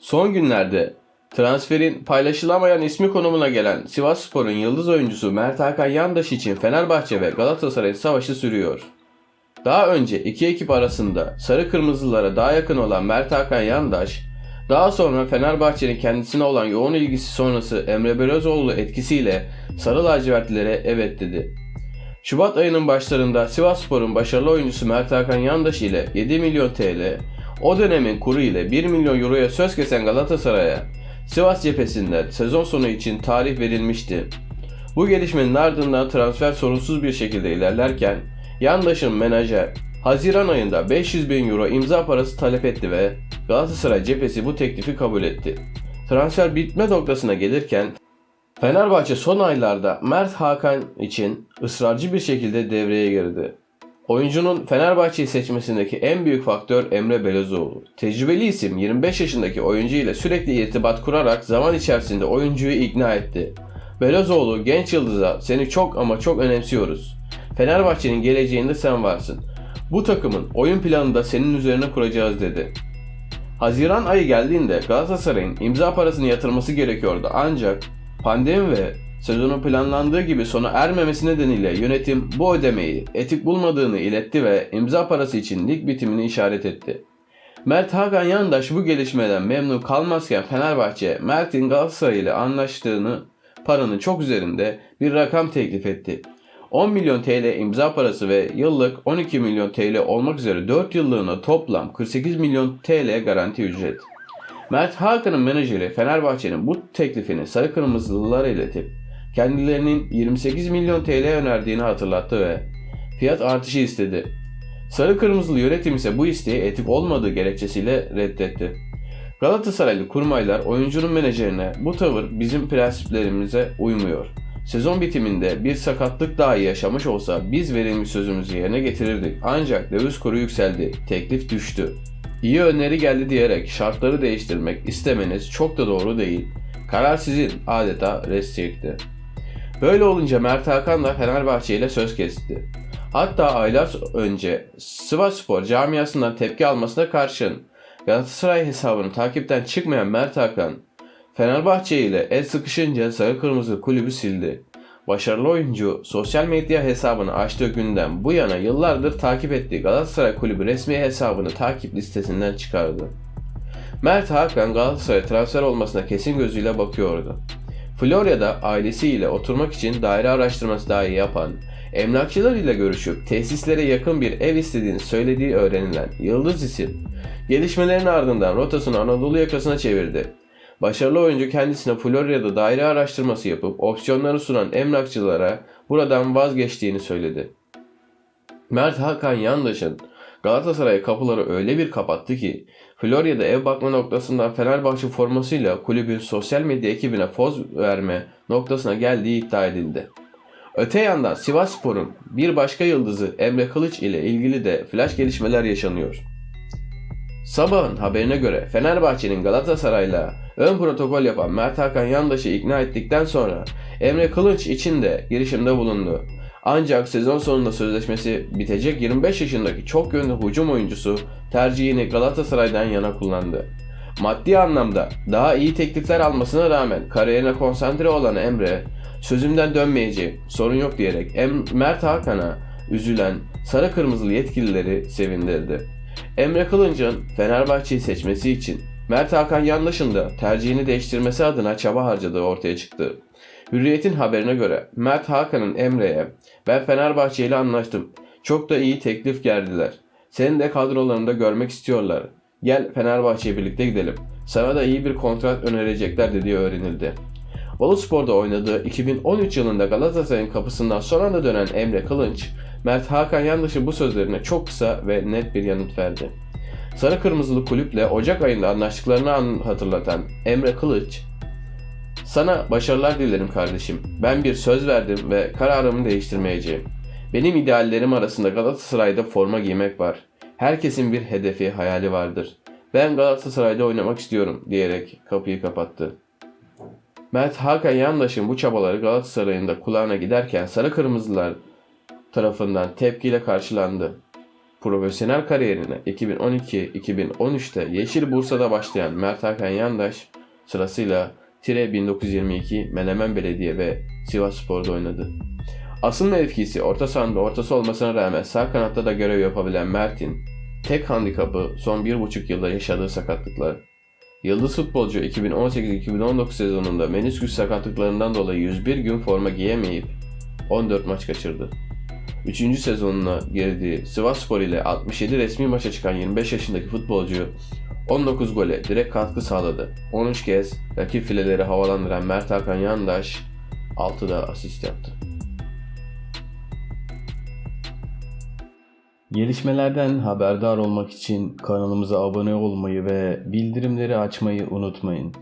Son günlerde transferin paylaşılamayan ismi konumuna gelen Sivasspor'un yıldız oyuncusu Mert Hakan Yandaş için Fenerbahçe ve Galatasaray'ın savaşı sürüyor. Daha önce iki ekip arasında sarı kırmızılara daha yakın olan Mert Hakan Yandaş, daha sonra Fenerbahçe'nin kendisine olan yoğun ilgisi sonrası Emre Belözoğlu etkisiyle sarı lacivertlilere evet dedi. Şubat ayının başlarında Sivasspor'un başarılı oyuncusu Mert Hakan Yandaş ile 7 milyon TL, o dönemin kuru ile 1 milyon euroya söz kesen Galatasaray'a Sivas cephesinden sezon sonu için tarih verilmişti. Bu gelişmenin ardından transfer sorunsuz bir şekilde ilerlerken Yandaş'ın menajer Haziran ayında 500 bin euro imza parası talep etti ve Galatasaray cephesi bu teklifi kabul etti. Transfer bitme noktasına gelirken Fenerbahçe son aylarda Mert Hakan için ısrarcı bir şekilde devreye girdi. Oyuncunun Fenerbahçe'yi seçmesindeki en büyük faktör Emre Belözoğlu. Tecrübeli isim 25 yaşındaki oyuncu ile sürekli irtibat kurarak zaman içerisinde oyuncuyu ikna etti. Belözoğlu genç yıldıza seni çok ama çok önemsiyoruz. Fenerbahçe'nin geleceğinde sen varsın. Bu takımın oyun planını da senin üzerine kuracağız dedi. Haziran ayı geldiğinde Galatasaray'ın imza parasını yatırması gerekiyordu ancak pandemi ve sezonun planlandığı gibi sona ermemesi nedeniyle yönetim bu ödemeyi etik bulmadığını iletti ve imza parası için lig bitimini işaret etti. Mert Hakan Yandaş bu gelişmeden memnun kalmazken Fenerbahçe Mert'in Galatasaray ile anlaştığını paranın çok üzerinde bir rakam teklif etti. 10 milyon TL imza parası ve yıllık 12 milyon TL olmak üzere 4 yıllığına toplam 48 milyon TL garanti ücret. Mert Hakan'ın menajeri Fenerbahçe'nin bu teklifini sarı kırmızılılara iletip kendilerinin 28 milyon TL önerdiğini hatırlattı ve fiyat artışı istedi. Sarı kırmızılı yönetim ise bu isteği etik olmadığı gerekçesiyle reddetti. Galatasaraylı kurmaylar oyuncunun menajerine bu tavır bizim prensiplerimize uymuyor. Sezon bitiminde bir sakatlık dahi yaşamış olsa biz verilmiş sözümüzü yerine getirirdik. Ancak döviz kuru yükseldi, teklif düştü. İyi öneri geldi diyerek şartları değiştirmek istemeniz çok da doğru değil. Karar sizin adeta res çekti. Böyle olunca Mert Hakan da Fenerbahçe ile söz kesti. Hatta aylar önce Sivasspor camiasından tepki almasına karşın Galatasaray hesabını takipten çıkmayan Mert Hakan, Fenerbahçe ile el sıkışınca sarı kırmızı kulübü sildi. Başarılı oyuncu sosyal medya hesabını açtığı günden bu yana yıllardır takip ettiği Galatasaray kulübü resmi hesabını takip listesinden çıkardı. Mert Hakan Galatasaray transfer olmasına kesin gözüyle bakıyordu. Florya'da ailesiyle oturmak için daire araştırması dahi yapan, emlakçılar ile görüşüp tesislere yakın bir ev istediğini söylediği öğrenilen Yıldız isim, gelişmelerin ardından rotasını Anadolu yakasına çevirdi. Başarılı oyuncu kendisine Florya'da daire araştırması yapıp opsiyonları sunan emlakçılara buradan vazgeçtiğini söyledi. Mert Hakan Yandaş'ın Galatasaray kapıları öyle bir kapattı ki Florya'da ev bakma noktasından Fenerbahçe formasıyla kulübün sosyal medya ekibine poz verme noktasına geldiği iddia edildi. Öte yandan Sivasspor'un bir başka yıldızı Emre Kılıç ile ilgili de flash gelişmeler yaşanıyor. Sabahın haberine göre Fenerbahçe'nin Galatasaray'la ön protokol yapan Mert Hakan Yandaş'ı ikna ettikten sonra Emre Kılıç için de girişimde bulundu. Ancak sezon sonunda sözleşmesi bitecek 25 yaşındaki çok yönlü hücum oyuncusu tercihini Galatasaray'dan yana kullandı. Maddi anlamda daha iyi teklifler almasına rağmen kariyerine konsantre olan Emre, sözümden dönmeyeceğim, sorun yok diyerek Mert Hakan'a üzülen sarı kırmızılı yetkilileri sevindirdi. Emre Kılınç'ın Fenerbahçe'yi seçmesi için Mert Hakan Yandaş'ın da tercihini değiştirmesi adına çaba harcadığı ortaya çıktı. Hürriyet'in haberine göre Mert Hakan'ın Emre'ye ben Fenerbahçe ile anlaştım. Çok da iyi teklif geldiler. Seni de kadrolarında görmek istiyorlar. Gel Fenerbahçe'ye birlikte gidelim. Sana da iyi bir kontrat önerecekler dediği öğrenildi. Boluspor'da oynadığı 2013 yılında Galatasaray'ın kapısından son anda dönen Emre Kılınç, Mert Hakan Yandaş'ın bu sözlerine çok kısa ve net bir yanıt verdi. Sarı Kırmızılı kulüple Ocak ayında anlaştıklarını an- hatırlatan Emre Kılıç, sana başarılar dilerim kardeşim. Ben bir söz verdim ve kararımı değiştirmeyeceğim. Benim ideallerim arasında Galatasaray'da forma giymek var. Herkesin bir hedefi, hayali vardır. Ben Galatasaray'da oynamak istiyorum diyerek kapıyı kapattı. Mert Hakan Yandaş'ın bu çabaları Galatasaray'ın da kulağına giderken sarı kırmızılar tarafından tepkiyle karşılandı. Profesyonel kariyerine 2012-2013'te Yeşil Bursa'da başlayan Mert Hakan Yandaş sırasıyla Tire 1922, Menemen Belediye ve Sivas Spor'da oynadı. Asıl mevkisi orta sahanda ortası olmasına rağmen sağ kanatta da görev yapabilen Mert'in tek handikapı son bir buçuk yılda yaşadığı sakatlıklar. Yıldız futbolcu 2018-2019 sezonunda menisküs sakatlıklarından dolayı 101 gün forma giyemeyip 14 maç kaçırdı. 3. sezonuna girdiği Sivasspor ile 67 resmi maça çıkan 25 yaşındaki futbolcu 19 gole direkt katkı sağladı. 13 kez rakip fileleri havalandıran Mert Hakan Yandaş 6 da asist yaptı. Gelişmelerden haberdar olmak için kanalımıza abone olmayı ve bildirimleri açmayı unutmayın.